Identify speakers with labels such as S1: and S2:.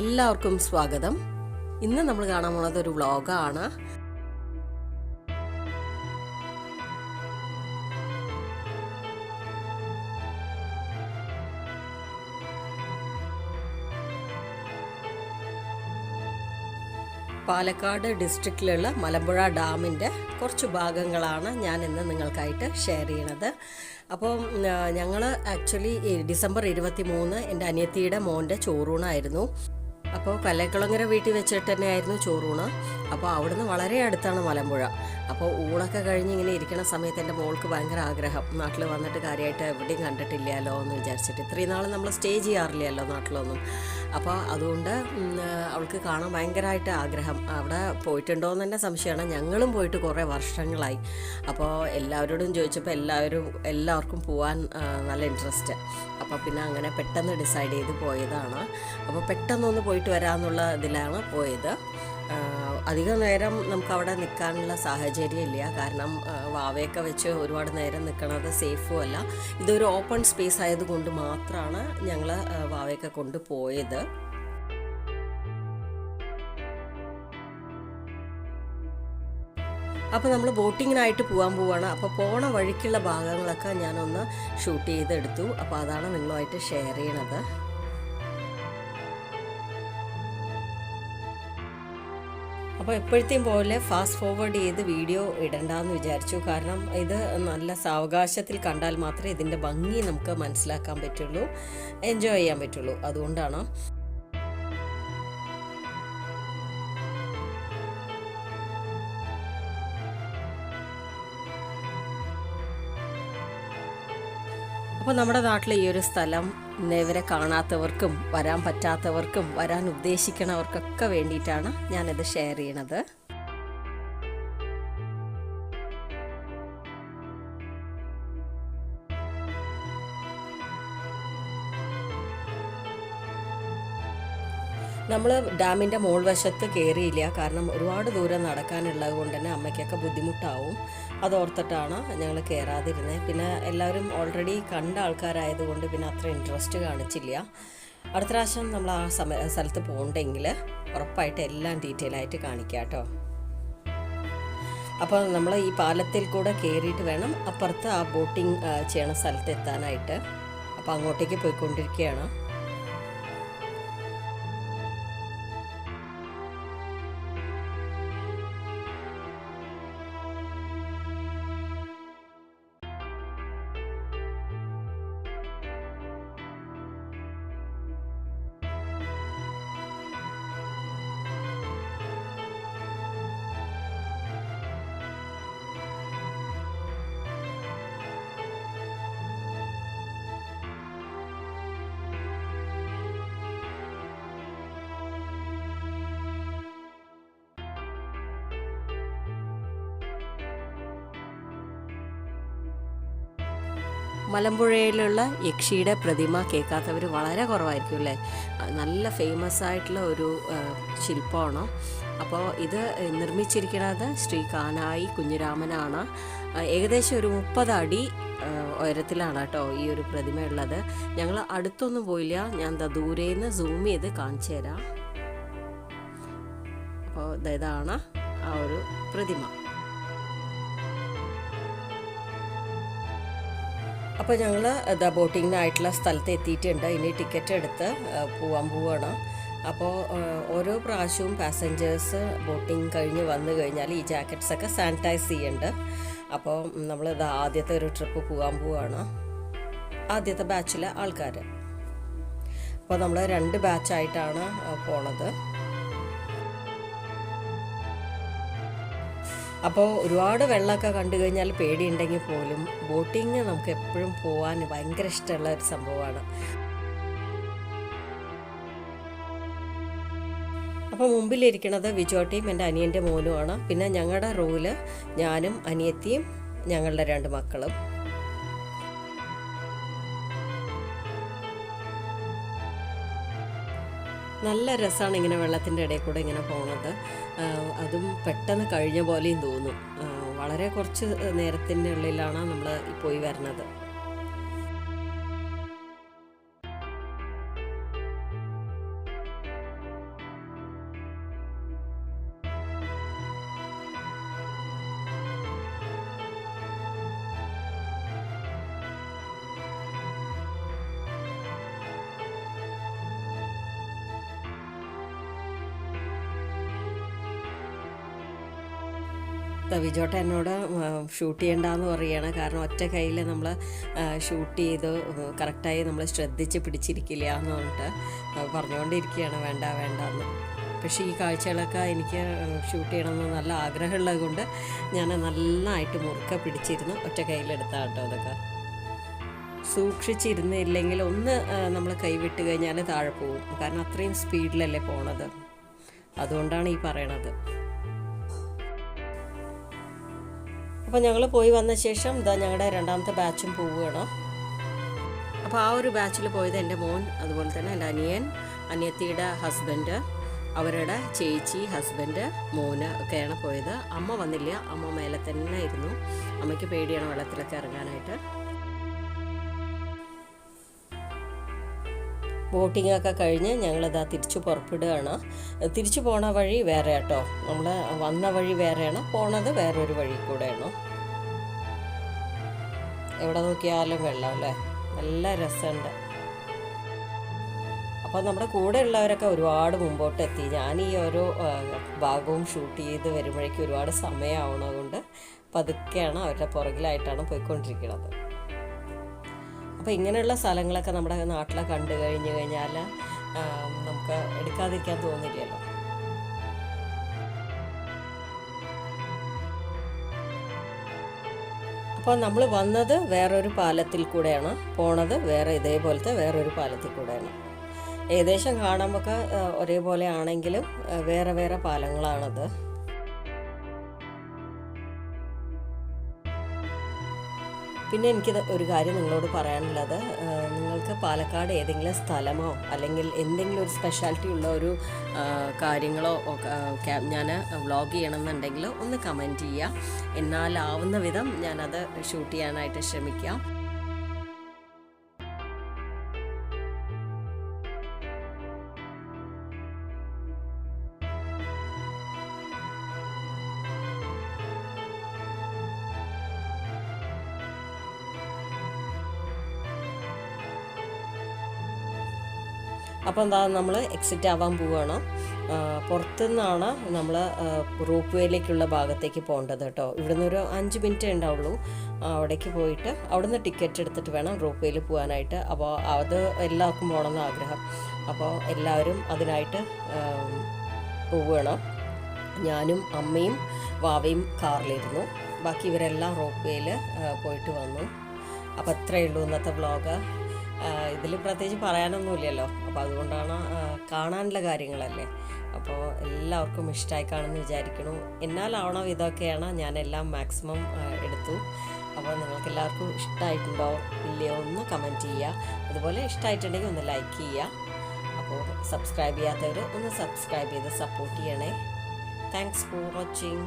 S1: എല്ലാവർക്കും സ്വാഗതം. ഇന്ന് നമ്മൾ കാണാൻ പോണത് ഒരു വ്ളോഗാണ്. പാലക്കാട് ഡിസ്ട്രിക്റ്റിലുള്ള മലമ്പുഴ ഡാമിന്റെ കുറച്ച് ഭാഗങ്ങളാണ് ഞാൻ ഇന്ന് നിങ്ങൾക്കായിട്ട് ഷെയർ ചെയ്യണത്. അപ്പോൾ ഞങ്ങൾ ആക്ച്വലി ഡിസംബർ ഇരുപത്തി മൂന്ന് എന്റെ അനിയത്തിയുടെ മോന്റെ ചോറൂണായിരുന്നു. അപ്പോൾ കല്ലേക്കുളങ്ങര വീട്ടിൽ വെച്ചിട്ട് തന്നെയായിരുന്നു ചോറൂണ്. അപ്പോൾ അവിടുന്ന് വളരെ അടുത്താണ് മലമ്പുഴ. അപ്പോൾ ഊണൊക്കെ കഴിഞ്ഞ് ഇങ്ങനെ ഇരിക്കുന്ന സമയത്ത് എന്റെ മോൾക്ക് ഭയങ്കര ആഗ്രഹം. നാട്ടിൽ വന്നിട്ട് കാര്യമായിട്ട് എവിടെയും കണ്ടിട്ടില്ലല്ലോ എന്ന് വിചാരിച്ചിട്ട്. ഇത്രയും നാൾ നമ്മൾ സ്റ്റേ ചെയ്യാറില്ലല്ലോ നാട്ടിലൊന്നും. അപ്പോൾ അതുകൊണ്ട് അവൾക്ക് കാണാൻ ഭയങ്കരമായിട്ട് ആഗ്രഹം. അവിടെ പോയിട്ടുണ്ടോ എന്ന് തന്നെ സംശയമാണ്. ഞങ്ങളും പോയിട്ട് കുറേ വർഷങ്ങളായി. അപ്പോൾ എല്ലാവരോടും ചോദിച്ചപ്പോൾ എല്ലാവരും എല്ലാവർക്കും പോകാൻ നല്ല ഇൻട്രസ്റ്റ് അപ്പോൾ പിന്നെ അങ്ങനെ പെട്ടെന്ന് ഡിസൈഡ് ചെയ്ത് പോയതാണ്. അപ്പോൾ പെട്ടെന്നൊന്ന് പോയിട്ട് വരാമെന്നുള്ള ഇതിലാണ് പോയത്. അധികം നേരം നമുക്ക് അവിടെ നിൽക്കാനുള്ള സാഹചര്യം ഇല്ല കാരണം വാവയൊക്കെ വെച്ച് ഒരുപാട് നേരം നിൽക്കണത് സേഫും അല്ല. ഇതൊരു ഓപ്പൺ സ്പേസ് ആയതുകൊണ്ട് മാത്രമാണ് ഞങ്ങൾ വാവയൊക്കെ കൊണ്ടുപോയത് അപ്പോൾ നമ്മൾ ബോട്ടിങ്ങിനായിട്ട് പോകാൻ പോവുകയാണ് അപ്പോൾ പോണ വഴിക്കുള്ള ഭാഗങ്ങളൊക്കെ ഞാനൊന്ന് ഷൂട്ട് ചെയ്തെടുത്തു. അപ്പോൾ അതാണ് നിങ്ങളുമായിട്ട് ഷെയർ ചെയ്യണത്. അപ്പോൾ എപ്പോഴത്തെയും പോലെ ഫാസ്റ്റ് ഫോർവേഡ് ചെയ്ത് വീഡിയോ ഇടണ്ടെന്ന് വിചാരിച്ചു. കാരണം ഇത് നല്ല സാവകാശത്തിൽ കണ്ടാൽ മാത്രമേ ഇതിന്റെ ഭംഗി നമുക്ക് മനസ്സിലാക്കാൻ പറ്റുള്ളൂ എൻജോയ് ചെയ്യാൻ പറ്റുള്ളൂ. അതുകൊണ്ടാണ്. അപ്പോൾ നമ്മുടെ നാട്ടിലെ ഈ ഒരു സ്ഥലം ഇന്നേവരെ കാണാത്തവർക്കും വരാൻ പറ്റാത്തവർക്കും വരാൻ ഉദ്ദേശിക്കണവർക്കൊക്കെ വേണ്ടിയിട്ടാണ് ഞാനിത് ഷെയർ ചെയ്യണത്. നമ്മൾ ഡാമിന്റെ മോൾ വശത്ത് കയറിയില്ല കാരണം ഒരുപാട് ദൂരം നടക്കാനുള്ളത് കൊണ്ട് തന്നെ അമ്മയ്ക്കൊക്കെ ബുദ്ധിമുട്ടാവും. അതോർത്തിട്ടാണ് ഞങ്ങൾ കയറാതിരുന്നത് പിന്നെ എല്ലാവരും ഓൾറെഡി കണ്ട ആൾക്കാരായതുകൊണ്ട് പിന്നെ അത്ര ഇൻട്രസ്റ്റ് കാണിച്ചില്ല. അടുത്ത പ്രാവശ്യം നമ്മൾ ആ സമയ സ്ഥലത്ത് പോകണ്ടെങ്കിൽ ഉറപ്പായിട്ട് എല്ലാം ഡീറ്റെയിൽ ആയിട്ട് കാണിക്കാം കേട്ടോ അപ്പോൾ നമ്മൾ ഈ പാലത്തിൽ കൂടെ കയറിയിട്ട് വേണം അപ്പുറത്ത് ആ ബോട്ടിംഗ് ചെയ്യണ സ്ഥലത്ത് എത്താനായിട്ട്. അപ്പോൾ അങ്ങോട്ടേക്ക് പോയിക്കൊണ്ടിരിക്കുകയാണ് മലമ്പുഴയിലുള്ള യക്ഷിയുടെ പ്രതിമ കേൾക്കാത്തവർ വളരെ കുറവായിരിക്കും അല്ലേ? നല്ല ഫേമസ് ആയിട്ടുള്ള ഒരു ശില്പമാണ്? അപ്പോൾ ഇത് നിർമ്മിച്ചിരിക്കുന്നത് ശ്രീ കാനായി കുഞ്ഞിരാമനാണ്. ഏകദേശം ഒരു മുപ്പത് അടി ഉയരത്തിലാണ് കേട്ടോ ഈ ഒരു പ്രതിമ ഉള്ളത് ഞങ്ങൾ അടുത്തൊന്നും പോയില്ല. ഞാൻ ദാ ദൂരേന്ന് സൂം ചെയ്ത് കാണിച്ചു തരാം അപ്പോൾ ഇതാണ് ആ ഒരു പ്രതിമ. അപ്പോൾ ഞങ്ങൾ ദ ബോട്ടിങ്ങിനായിട്ടുള്ള സ്ഥലത്ത് എത്തിയിട്ടുണ്ട്. ഇനി ടിക്കറ്റ് എടുത്ത് പോവാൻ പോവാണ്. അപ്പോൾ ഓരോ പ്രാവശ്യവും പാസഞ്ചേഴ്സ് ബോട്ടിങ് കഴിഞ്ഞ് വന്നു കഴിഞ്ഞാൽ ഈ ജാക്കറ്റ്സൊക്കെ സാനിറ്റൈസ് ചെയ്യുന്നുണ്ട് അപ്പോൾ നമ്മൾ ഇത് ആദ്യത്തെ ഒരു ട്രിപ്പ് പോകാൻ പോവാണ്. ആദ്യത്തെ ബാച്ചിലെ ആൾക്കാർ അപ്പോൾ നമ്മൾ രണ്ട് ബാച്ചായിട്ടാണ് പോണത്. അപ്പോൾ ഒരുപാട് വെള്ളമൊക്കെ കണ്ടു കഴിഞ്ഞാൽ പേടിയുണ്ടെങ്കിൽ പോലും ബോട്ടിങ് നമുക്ക് എപ്പോഴും പോകാൻ ഭയങ്കര ഇഷ്ടമുള്ള ഒരു സംഭവമാണ്. അപ്പോൾ മുമ്പിലിരിക്കുന്നത് വിജോട്ടിയും എന്റെ അനിയന്റെ മോനുമാണ്. പിന്നെ ഞങ്ങളുടെ റൂൽ ഞാനും അനിയത്തിയും ഞങ്ങളുടെ രണ്ട് മക്കളും. നല്ല രസമാണ് ഇങ്ങനെ വെള്ളത്തിന്റെ ഇടയിൽ കൂടെ ഇങ്ങനെ പോണത്. അതും പെട്ടെന്ന് കഴിഞ്ഞ പോലെയും തോന്നും. വളരെ കുറച്ച് നേരത്തിന്റെ ഉള്ളിലാണ് നമ്മൾ പോയി വരുന്നത് വിജോട്ട എന്നോട് ഷൂട്ട് ചെയ്യണ്ടെന്ന് പറയുകയാണ് കാരണം ഒറ്റ കയ്യിൽ നമ്മൾ ഷൂട്ട് ചെയ്ത് കറക്റ്റായി നമ്മൾ ശ്രദ്ധിച്ച് പിടിച്ചിരിക്കില്ല എന്ന് പറഞ്ഞിട്ട് പറഞ്ഞുകൊണ്ടിരിക്കുകയാണ് വേണ്ട വേണ്ട എന്ന് പക്ഷേ ഈ കാഴ്ചകളൊക്കെ എനിക്ക് ഷൂട്ട് ചെയ്യണമെന്ന് നല്ല ആഗ്രഹമുള്ളത് കൊണ്ട് ഞാൻ നന്നായിട്ട് മുറുക്ക പിടിച്ചിരുന്നു. ഒറ്റ കയ്യിലെടുത്താണ് കേട്ടോ അതൊക്കെ. സൂക്ഷിച്ചിരുന്നില്ലെങ്കിൽ ഒന്ന് നമ്മൾ കൈവിട്ട് കഴിഞ്ഞാൽ താഴെ പോകും. കാരണം അത്രയും സ്പീഡിലല്ലേ പോണത്. അതുകൊണ്ടാണ് ഈ പറയണത്. അപ്പോൾ ഞങ്ങൾ പോയി വന്ന ശേഷം ഇതാ ഞങ്ങളുടെ രണ്ടാമത്തെ ബാച്ചും പോവുകയാണ് അപ്പോൾ ആ ഒരു ബാച്ചിൽ പോയത് എന്റെ മോൻ അതുപോലെ തന്നെ എന്റെ അനിയൻ അനിയത്തിയുടെ ഹസ്ബൻഡ് അവരുടെ ചേച്ചി ഹസ്ബൻഡ് മോന് ഒക്കെയാണ് പോയത്. അമ്മ വന്നില്ല. അമ്മ മേലെ തന്നെ ഇരുന്നു അമ്മയ്ക്ക് പേടിയാണ് വെള്ളത്തിലൊക്കെ ബോട്ടിംഗ് ഒക്കെ കഴിഞ്ഞ് ഞങ്ങളിതാ തിരിച്ചു പുറപ്പെടുകയാണ്. തിരിച്ചു പോണ വഴി വേറെ കേട്ടോ നമ്മൾ വന്ന വഴി വേറെയാണ്. പോണത് വേറൊരു വഴി കൂടെയാണ്. എവിടെ നോക്കിയാലും വെള്ളം അല്ലേ? നല്ല രസമുണ്ട്. അപ്പോൾ നമ്മുടെ കൂടെ ഉള്ളവരൊക്കെ ഒരുപാട് മുമ്പോട്ട് എത്തി ഞാൻ ഈ ഓരോ ഭാഗവും ഷൂട്ട് ചെയ്ത് വരുമ്പോഴേക്കും ഒരുപാട് സമയമാവണതുകൊണ്ട് പതുക്കെയാണ് അവരുടെ പുറകിലായിട്ടാണ് പോയിക്കൊണ്ടിരിക്കുന്നത് അപ്പോൾ ഇങ്ങനെയുള്ള സ്ഥലങ്ങളൊക്കെ നമ്മുടെ നാട്ടിലെ കണ്ടു കഴിഞ്ഞു കഴിഞ്ഞാൽ നമുക്ക് എടുക്കാതിരിക്കാൻ തോന്നില്ലല്ലോ. അപ്പോൾ നമ്മൾ വന്നത് വേറൊരു പാലത്തിൽ കൂടെയാണ്. പോണത് വേറെ ഇതേപോലത്തെ വേറൊരു പാലത്തിൽ കൂടെയാണ്. ഏകദേശം കാണുമ്പോൾ ഒരേപോലെ ആണെങ്കിലും വേറെ വേറെ പാലങ്ങളാണത്. പിന്നെ എനിക്ക് ഒരു കാര്യം നിങ്ങളോട് പറയാനുള്ളത്. നിങ്ങൾക്ക് പാലക്കാട് ഏതെങ്കിലും സ്ഥലമോ അല്ലെങ്കിൽ എന്തെങ്കിലും ഒരു സ്പെഷ്യാലിറ്റി ഉള്ള ഒരു കാര്യങ്ങളോ ഞാൻ വ്ളോഗ് ചെയ്യണമെന്നുണ്ടെങ്കിൽ ഒന്ന് കമന്റ് ചെയ്യുക. എന്നാലാവുന്ന വിധം ഞാനത് ഷൂട്ട് ചെയ്യാനായിട്ട് ശ്രമിക്കാം. അപ്പോൾ എന്താ നമ്മൾ എക്സിറ്റ് ആവാൻ പോവുകയാണ് പുറത്തുനിന്നാണ് നമ്മൾ റോപ്പ് വേയിലേക്കുള്ള ഭാഗത്തേക്ക് പോകേണ്ടത് കേട്ടോ. ഇവിടുന്ന് ഒരു അഞ്ച് മിനിറ്റ് ഉണ്ടാവുള്ളൂ. അവിടേക്ക് പോയിട്ട് അവിടുന്ന് ടിക്കറ്റ് എടുത്തിട്ട് വേണം റോപ്പ് വേയിൽ പോകാനായിട്ട് അപ്പോൾ അത് എല്ലാവർക്കും പോകണമെന്ന് ആഗ്രഹം. അപ്പോൾ എല്ലാവരും അതിനായിട്ട് പോവുകയാണ് ഞാനും അമ്മയും വാവയും കാറിലിരുന്നു. ബാക്കി ഇവരെല്ലാം റോപ്പ് വേയിൽ പോയിട്ട് വന്നു. അപ്പോൾ അത്രയേ ഉള്ളൂ ഇന്നത്തെ വ്ളോഗ് ഇതിൽ പ്രത്യേകിച്ച് പറയാനൊന്നുമില്ലല്ലോ. അപ്പോൾ അതുകൊണ്ടാണ് കാണാനുള്ള കാര്യങ്ങളല്ലേ. അപ്പോൾ എല്ലാവർക്കും ഇഷ്ടമായി കാണുമെന്ന് വിചാരിക്കണു എന്നാലാവണം ഇതൊക്കെയാണ് ഞാനെല്ലാം മാക്സിമം എടുത്തു. അപ്പോൾ നിങ്ങൾക്ക് എല്ലാവർക്കും ഇഷ്ടമായിട്ടുണ്ടോ ഇല്ലയോ ഒന്ന് കമന്റ് ചെയ്യുക. അതുപോലെ ഇഷ്ടമായിട്ടുണ്ടെങ്കിൽ ഒന്ന് ലൈക്ക് ചെയ്യുക. അപ്പോൾ സബ്സ്ക്രൈബ് ചെയ്യാത്തവർ ഒന്ന് സബ്സ്ക്രൈബ് ചെയ്ത് സപ്പോർട്ട് ചെയ്യണേ. Thanks for watching.